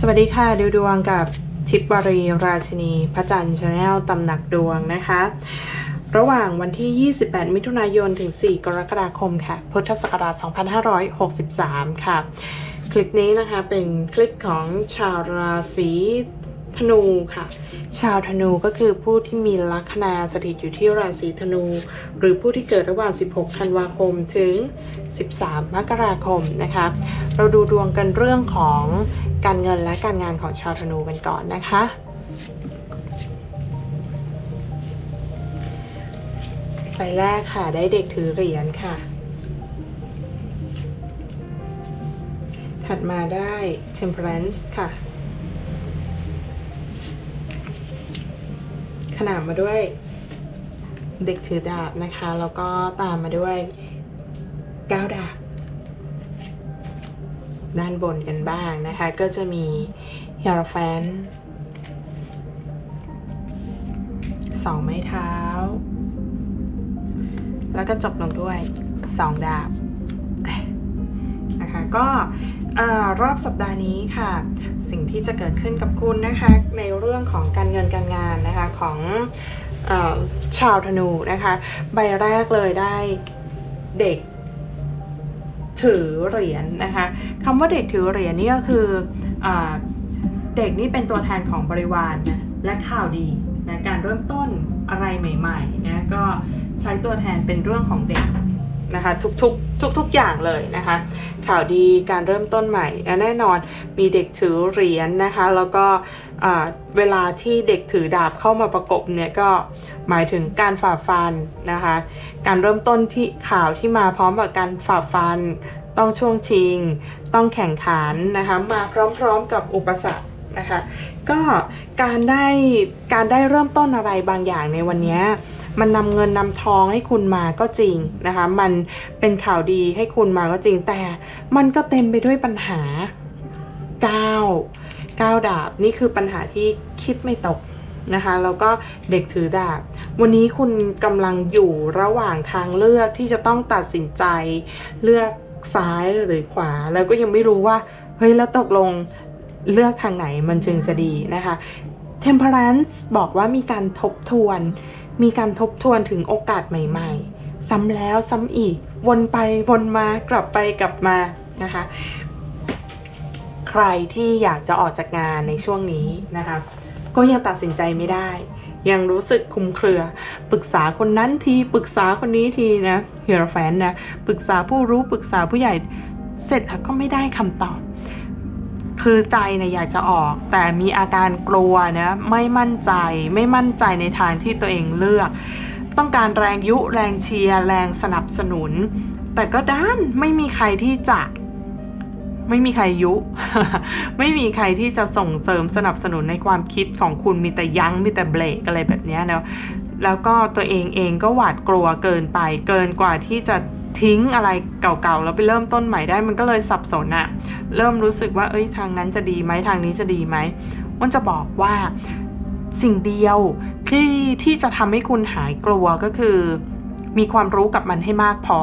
สวัสดีค่ะดูดวงกับทิพวารีราชินีพระจันทร์ชาแนลตำหนักดวงนะคะ ระหว่างวันที่ 28 มิถุนายนถึง 4 กรกฎาคมค่ะ พุทธศักราช 2563 ค่ะ คลิปนี้นะคะเป็นคลิปของชาวราศี ธนูค่ะ ชาวธนูก็คือผู้ที่มีลัคนาสถิตอยู่ที่ราศีธนู หรือผู้ที่เกิดระหว่าง 16 ธันวาคมถึง 13 มกราคมนะคะ เราดูดวงกันเรื่องของการเงินและการงานของชาวธนูกันก่อนนะคะใบแรกค่ะ ได้เด็กถือเหรียญค่ะ ถัดมาได้ temperance ค่ะ ขนานมาด้วยเด็กถือดาบนะคะ แล้วก็ตามมาด้วยก้าวดาบด้านบนกันบ้างนะคะ ก็จะมีเฮ r ร p แฟนสองไม้เท้า แล้วก็จบลงด้วยสองดาบ ก็รอบสัปดาห์นี้ค่ะ สิ่งที่จะเกิดขึ้นกับคุณนะคะในเรื่องของการเงินการงานนะคะของอชาวธนูนะคะใบแรกเลยได้เด็กถือเหรียญนะคะคำว่าเด็กถือเหรียญนี่ก็คืออเด็กนี่เป็นตัวแทนของบริวารนะและข่าวดีนะการเริ่มต้นอะไรใหม่ๆนะก็ใช้ตัวแทนเป็นเรื่องของเด็ก นะคะทุกๆทุกๆอย่างเลยนะคะ ข่าวดีการเริ่มต้นใหม่และแน่นอนมีเด็กถือเหรียญนะคะ แล้วก็เวลาที่เด็กถือดาบเข้ามาประกบเนี่ยก็หมายถึงการฝ่าฟันนะคะ การเริ่มต้นที่ข่าวที่มาพร้อมกับการฝ่าฟัน ต้องช่วงชิง ต้องแข่งขันนะคะมาพร้อมๆกับอุปสรรคนะคะก็การได้การได้เริ่มต้นอะไรบางอย่างในวันนี้ มันนำเงินนำทองให้คุณมาก็จริงนะคะ มันเป็นข่าวดีให้คุณมาก็จริง แต่มันก็เต็มไปด้วยปัญหาก้าวก้าวดาบนี่คือปัญหาที่คิดไม่ตกนะคะแล้วก็เด็กถือดาบ วันนี้คุณกำลังอยู่ระหว่างทางเลือกที่จะต้องตัดสินใจ เลือกซ้ายหรือขวา แล้วก็ยังไม่รู้ว่า เฮ้ย แล้วตกลงเลือกทางไหนมันจึงจะดีนะคะ Temperance บอกว่ามีการทบทวน มีการทบทวนถึงโอกาสใหม่ ๆ ซ้ำแล้วซ้ำอีก วนไปวนมากลับไปกลับมานะคะ ใครที่อยากจะออกจากงานในช่วงนี้นะคะ ก็ยังตัดสินใจไม่ได้ ยังรู้สึกคุมเครือ ปรึกษาคนนั้นทีปรึกษาคนนี้ทีนะเฮียร์แฟนนะ ปรึกษาผู้รู้ปรึกษาผู้ใหญ่ เสร็จแล้วก็ไม่ได้คำตอบ คือใจเนี่ยอยากจะออก แต่มีอาการกลัวนะไม่มั่นใจ ไม่มั่นใจในทางที่ตัวเองเลือก ต้องการแรงยุแรงเชียร์แรงสนับสนุน แต่ก็ด้านไม่มีใครที่จะไม่มีใครยุ ไม่มีใครที่จะส่งเสริมสนับสนุนในความคิดของคุณมีแต่ยั้งมีแต่เบรกอะไรแบบเนี้ยเนาะแล้วก็ตัวเองเองก็หวาดกลัวเกินไป เกินกว่าที่จะ ทิ้งอะไรเก่าๆแล้วไปเริ่มต้นใหม่ได้มันก็เลยสับสนอะเริ่มรู้สึกว่าเอ้ยทางนั้นจะดีไหมทางนี้จะดีไหมมันจะบอกว่าสิ่งเดียวที่ที่จะทำให้คุณหายกลัวก็คือ มีความรู้กับมันให้มากพอ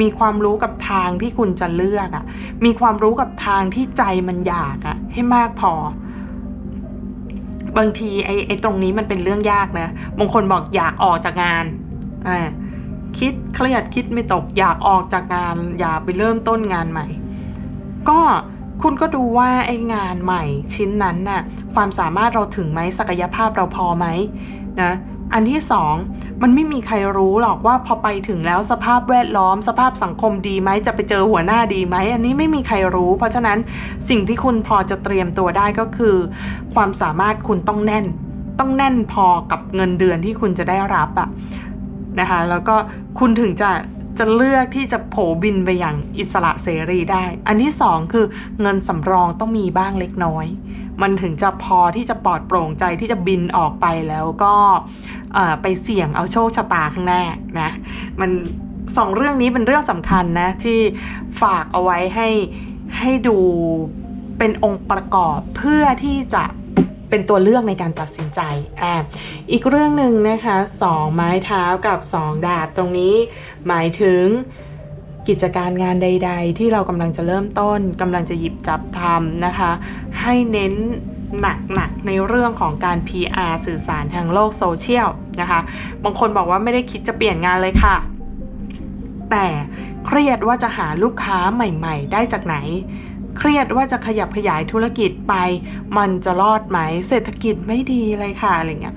มีความรู้กับทางที่คุณจะเลือกอะมีความรู้กับทางที่ใจมันอยากอะ ให้มากพอ บางทีไอ้ไอ้ตรงนี้มันเป็นเรื่องยากนะบางคนบอกอยากออกจากงานอ่า คิดเครียดคิดไม่ตกอยากออกจากงานอยากไปเริ่มต้นงานใหม่ ก็คุณก็ดูว่าไอ้งานใหม่ชิ้นนั้นน่ะความสามารถเราถึงไหมศักยภาพเราพอไหมนะอันที่สองมันไม่มีใครรู้หรอกว่าพอไปถึงแล้วสภาพแวดล้อม สภาพสังคมดีไหมจะไปเจอหัวหน้าดีไหมอันนี้ไม่มีใครรู้ เพราะฉะนั้นสิ่งที่คุณพอจะเตรียมตัวได้ก็คือ ความสามารถคุณต้องแน่น ต้องแน่นพอกับเงินเดือนที่คุณจะได้รับอะ นะคะ แล้วก็คุณถึงจะจะเลือกที่จะโผบินไปอย่างอิสระเสรีได้ อันที่สองคือเงินสำรองต้องมีบ้างเล็กน้อย มันถึงจะพอที่จะปลอดโปร่งใจที่จะบินออกไปแล้วก็ไปเสี่ยงเอาโชคชะตาข้างหน้านะ มันสองเรื่องนี้เป็นเรื่องสำคัญนะที่ฝากเอาไว้ให้ให้ดูเป็นองค์ประกอบเพื่อที่จะ เป็นตัวเลือกในการตัดสินใจอ่าอีกเรื่องหนึ่งนะคะสองไม้เท้ากับสองดาบตรงนี้ หมายถึงกิจการงานใด ๆ ที่เรากำลังจะเริ่มต้นกำลังจะหยิบจับทำนะคะ ให้เน้นหนักๆในเรื่องของการ PR สื่อสารทางโลกโซเชียลนะคะ บางคนบอกว่าไม่ได้คิดจะเปลี่ยนงานเลยค่ะ แต่เครียดว่าจะหาลูกค้าใหม่ ๆ ได้จากไหน เครียดว่าจะขยับขยายธุรกิจไป มันจะรอดไหม เศรษฐกิจไม่ดีเลยค่ะอะไรเงี้ย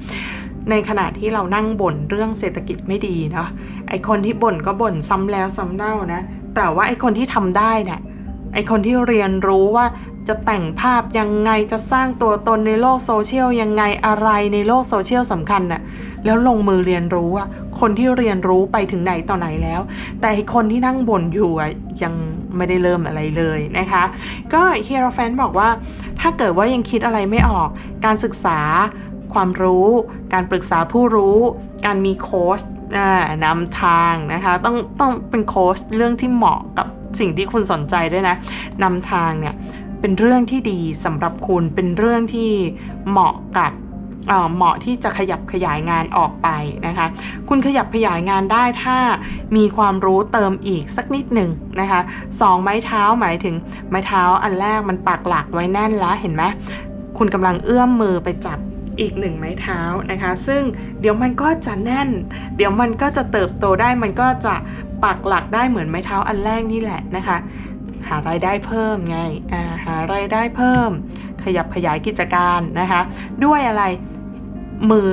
ในขณะที่เรานั่งบ่นเรื่องเศรษฐกิจไม่ดีเนาะไอคนที่บ่นก็บ่นซ้ำแล้วซ้ำเล่านะแต่ว่าไอคนที่ทำได้เนี่ยไอคนที่เรียนรู้ว่าจะแต่งภาพยังไงจะสร้างตัวตนในโลกโซเชียลยังไงอะไรในโลกโซเชียลสำคัญน่ะแล้วลงมือเรียนรู้อะคนที่เรียนรู้ไปถึงไหนต่อไหนแล้ว แต่ไอคนที่นั่งบ่นอยู่อะยัง ไม่ได้เริ่มอะไรเลยนะคะ ก็เฮียร์แฟนบอกว่า ถ้าเกิดว่ายังคิดอะไรไม่ออก การศึกษาความรู้ การปรึกษาผู้รู้ การมีโค้ชนำทางนะคะ ต้องต้องเป็นโค้ชเรื่องที่เหมาะกับสิ่งที่คุณสนใจด้วยนะนำทางเนี่ยเป็นเรื่องที่ดีสำหรับคุณเป็นเรื่องที่เหมาะกับ เหมาะที่จะขยับขยายงานออกไปนะคะ คุณขยับขยายงานได้ถ้ามีความรู้เติมอีกสักนิดหนึ่งนะคะสองไม้เท้าหมายถึงไม้เท้าอันแรกมันปักหลักไว้แน่นแล้วเห็นไหมคุณกำลังเอื้อมมือไปจับอีกหนึ่งไม้เท้านะคะ ซึ่งเดี๋ยวมันก็จะแน่น เดี๋ยวมันก็จะเติบโตได้มันก็จะปักหลักได้เหมือนไม้เท้าอันแรกนี่แหละนะคะ หารายได้เพิ่มไงอ่าหารายได้เพิ่ม ขยับขยายกิจการนะคะ ด้วยอะไรมือ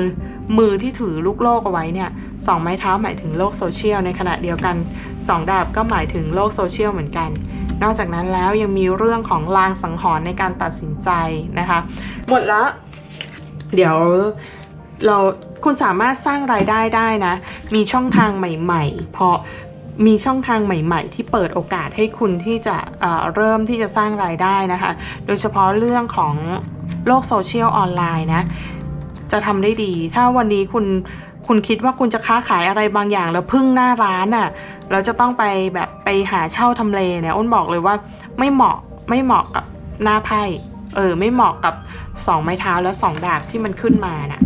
มือที่ถือลูกโลกเอาไว้เนี่ยสองไม้เท้าหมายถึงโลกโซเชียลในขณะเดียวกันสองดาบก็หมายถึงโลกโซเชียลเหมือนกัน นอกจากนั้นแล้วยังมีเรื่องของลางสังหรณ์ในการตัดสินใจนะคะ หมดละเดี๋ยวเราคุณสามารถสร้างรายได้ได้นะ มีช่องทางใหม่ ๆ เพราะ มีช่องทางใหม่ๆ ที่เปิดโอกาสให้คุณที่จะเเริ่มที่จะสร้างรายได้นะคะ โดยเฉพาะเรื่องของโลกโซเชียลออนไลน์นะจะทำได้ดี ถ้าวันนี้คุณคุณคิดว่าคุณจะค้าขายอะไรบางอย่างแล้วพึ่งหน้าร้านอะ่ะเราจะต้องไปแบบไปหาเช่าทำเลเนี่ยอ้นบอกเลยว่าไม่เหมาะไม่เหมาะกับหน้าไพ่เออไม่เหมาะกับสองไม้เท้าและสองดาบที่มันขึ้นมาน่ะ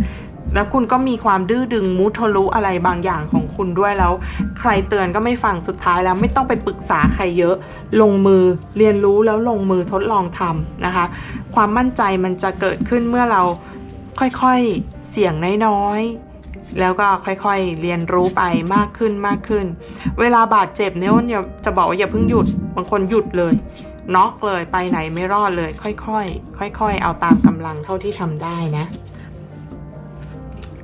แล้วคุณก็มีความดื้อดึงมุทะลุอะไรบางอย่างของ คุณด้วยแล้ว ใครเตือนก็ไม่ฟังสุดท้ายแล้วไม่ต้องไปปรึกษาใครเยอะ ลงมือเรียนรู้แล้วลงมือทดลองทำนะคะ ความมั่นใจมันจะเกิดขึ้นเมื่อเราค่อยๆเสี่ยงน้อยๆแล้วก็ค่อยๆเรียนรู้ไปมากขึ้นมากขึ้น เวลาบาดเจ็บเนี่ยอ้นอย่าจะบอกว่าอย่าเพิ่งหยุดบางคนหยุดเลยน็อกเลยไปไหนไม่รอดเลย ค่อยๆค่อย ๆ เอาตามกำลังเท่าที่ทำได้นะ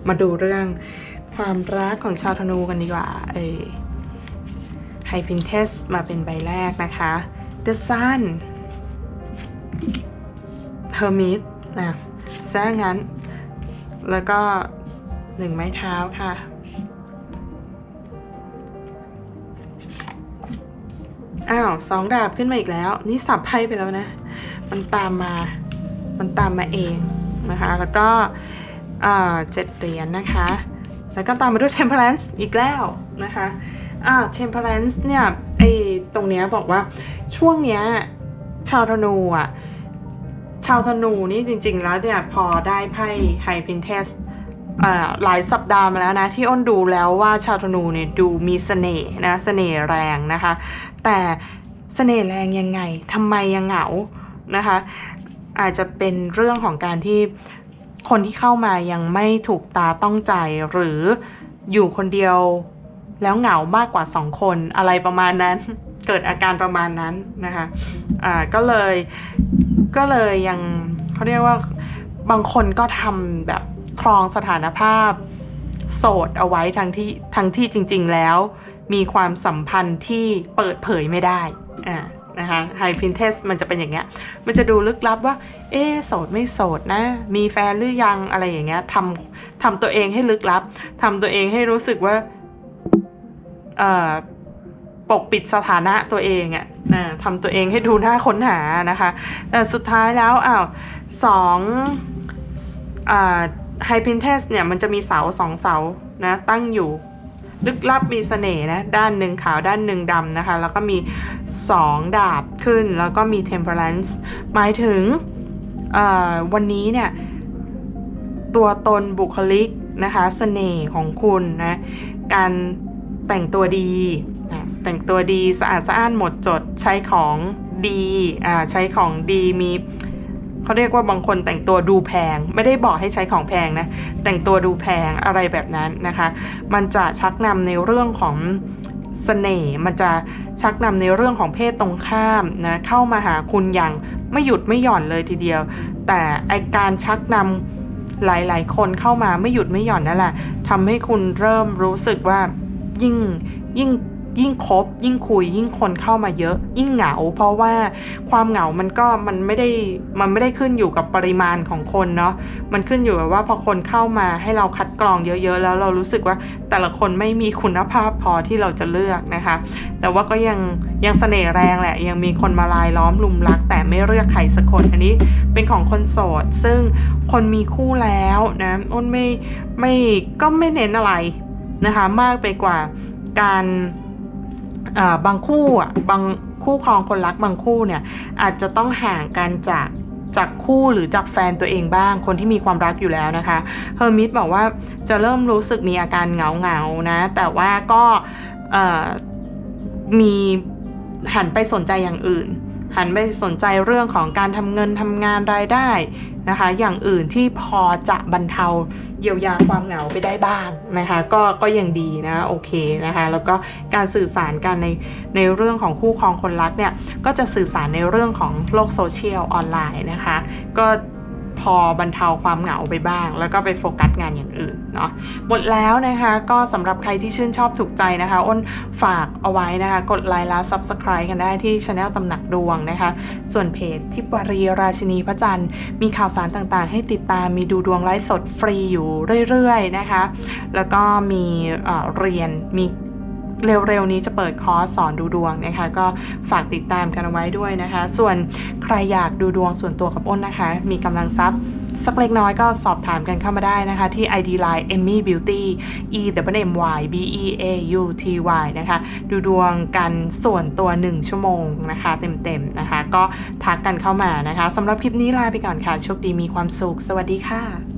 มาดูเรื่อง ความรักของชาวธนูกันดีกว่าเอไฮพินเทสมาเป็นใบแรกนะคะ The Sun Hermit นะซะงั้น แล้วก็หนึ่งไม้เท้าค่ะ อ้าวสองดาบขึ้นมาอีกแล้ว นี่สับไพ่ไปแล้วนะ มันตามมา มันตามมาเองนะคะ แล้วก็เจ็ดเหรียญนะคะ แล้วก็ตามมาด้วย temperance อีกแล้วนะคะอ่า temperance เนี่ยไอตรงเนี้ยบอกว่าช่วงเนี้ยชาวธนูอะชาวธนูนี่จริง ๆ แล้วเนี่ยพอได้ไพ่ไฮพินเทสหลายสัปดาห์มาแล้วนะ ที่อ้นดูแล้วว่าชาวธนูเนี่ยดูมีเสน่ห์นะเสน่ห์แรงนะคะ แต่เสน่ห์แรงยังไงทำไมยังเหงานะคะ อาจจะเป็นเรื่องของการที่ คนที่เข้ามายังไม่ถูกตาต้องใจหรืออยู่คนเดียวแล้วเหงามากกว่าสองคนอะไรประมาณนั้น เกิดอาการประมาณนั้นนะคะอ่าก็เลยก็เลยยังเขาเรียกว่าบางคนก็ทำแบบครองสถานภาพ โสดเอาไว้ทั้งที่ทั้งที่จริง ๆ แล้ว มีความสัมพันธ์ที่เปิดเผยไม่ได้อ่า นะคะไฮพินเทสมันจะเป็นอย่างเงี้ย มันจะดูลึกลับว่า เอ๊โสดไม่โสดนะ มีแฟนหรือยังอะไรอย่างเงี้ยทำทำตัวเองให้ลึกลับทำตัวเองให้รู้สึกว่าเอ่อปกปิดสถานะตัวเองอะนะทำตัวเองให้ดูน่าค้นหานะคะ แต่สุดท้ายแล้วอ้าวสองอ่าไฮพินเทสเนี่ยมันจะมีเสาสองเสานะตั้งอยู่ ลึกลับมีเสน่ห์นะด้านหนึ่งขาวด้านหนึ่งดำนะคะ แล้วก็มีสองดาบขึ้น แล้วก็มี temperance หมายถึงวันนี้เนี่ยตัวตนบุคลิกนะคะเสน่ห์ของคุณนะการแต่งตัวดีอะแต่งตัวดีสะอาดสะอ้านหมดจดใช้ของดีอ่าใช้ของดีมี เขาเรียกว่าบางคนแต่งตัวดูแพง ไม่ได้บอกให้ใช้ของแพงนะ แต่งตัวดูแพงอะไรแบบนั้นนะคะ มันจะชักนำในเรื่องของเสน่ห์มันจะชักนำในเรื่องของเพศตรงข้ามนะเข้ามาหาคุณอย่างไม่หยุดไม่หย่อนเลยทีเดียว แต่ไอการชักนำหลาย ๆ คนเข้ามาไม่หยุดไม่หย่อนนั่นแหละทำให้คุณเริ่มรู้สึกว่ายิ่งยิ่ง ยิ่งคบยิ่งคุยยิ่งคนเข้ามาเยอะ ยิ่งเหงา เพราะว่าความเหงามันก็มันไม่ได้มันไม่ได้ขึ้นอยู่กับปริมาณของคนเนาะมันขึ้นอยู่กับว่าพอคนเข้ามาให้เราคัดกรองเยอะ ๆ แล้วเรารู้สึกว่าแต่ละคนไม่มีคุณภาพพอที่เราจะเลือกนะคะ แต่ว่าก็ยังยังเสน่ห์แรงแหละ ยังมีคนมาลายล้อมลุมรัก แต่ไม่เลือกใครสักคนอันนี้เป็นของคนโสด ซึ่งคนมีคู่แล้วนะอ้นไม่ไม่ก็ไม่เน้นอะไรนะคะ มากไปกว่าการ บางคู่อะบางคู่ครองคนรักบางคู่เนี่ยอาจจะต้องห่างกันจากจากคู่หรือจากแฟนตัวเองบ้าง คนที่มีความรักอยู่แล้วนะคะเฮอร์มิตบอกว่าจะเริ่มรู้สึกมีอาการเหงาเหงานะ แต่ว่าก็มีหันไปสนใจอย่างอื่น หันไปสนใจเรื่องของการทำเงินทำงานรายได้นะคะ อย่างอื่นที่พอจะบรรเทาเยียวยาความเหงาไปได้บ้างนะคะ ก็ก็ยังดีนะโอเคนะคะ แล้วก็การสื่อสารกันในในเรื่องของคู่ครองคนรักเนี่ยก็จะสื่อสารในเรื่องของโลกโซเชียลออนไลน์นะคะ ก็ พอบรรเทาความเหงาไปบ้าง แล้วก็ไปโฟกัสงานอย่างอื่นเนาะหมดแล้วนะคะก็สำหรับใครที่ชื่นชอบถูกใจนะคะ อ้นฝากเอาไว้นะคะ กดไลค์แล้ว Subscribe กันได้ที่ช anel ตำหนักดวงนะคะ ส่วนเพจทิปวรีราชินีพระจันทร์ มีข่าวสารต่างๆ ให้ติดตามมีดูดวงไลฟ์สดฟรีอยู่เรื่อยๆนะคะ แล้วก็มีเรียนมี เร็วๆนี้จะเปิดคอร์สสอนดูดวงนะคะ ก็ฝากติดตามกันเอาไว้ด้วยนะคะ ส่วนใครอยากดูดวงส่วนตัวกับอ้นนะคะ มีกำลังทรัพย์สักเล็กน้อยก็สอบถามกันเข้ามาได้นะคะ ที่ ID Line Emmy Beauty E W M Y B E A U T Y นะคะ ดูดวงกันส่วนตัว 1 ชั่วโมงนะคะ เต็มๆนะคะ ก็ทักกันเข้ามานะคะสำหรับคลิปนี้ลาไปก่อนค่ะโชคดีมีความสุข สวัสดีค่ะ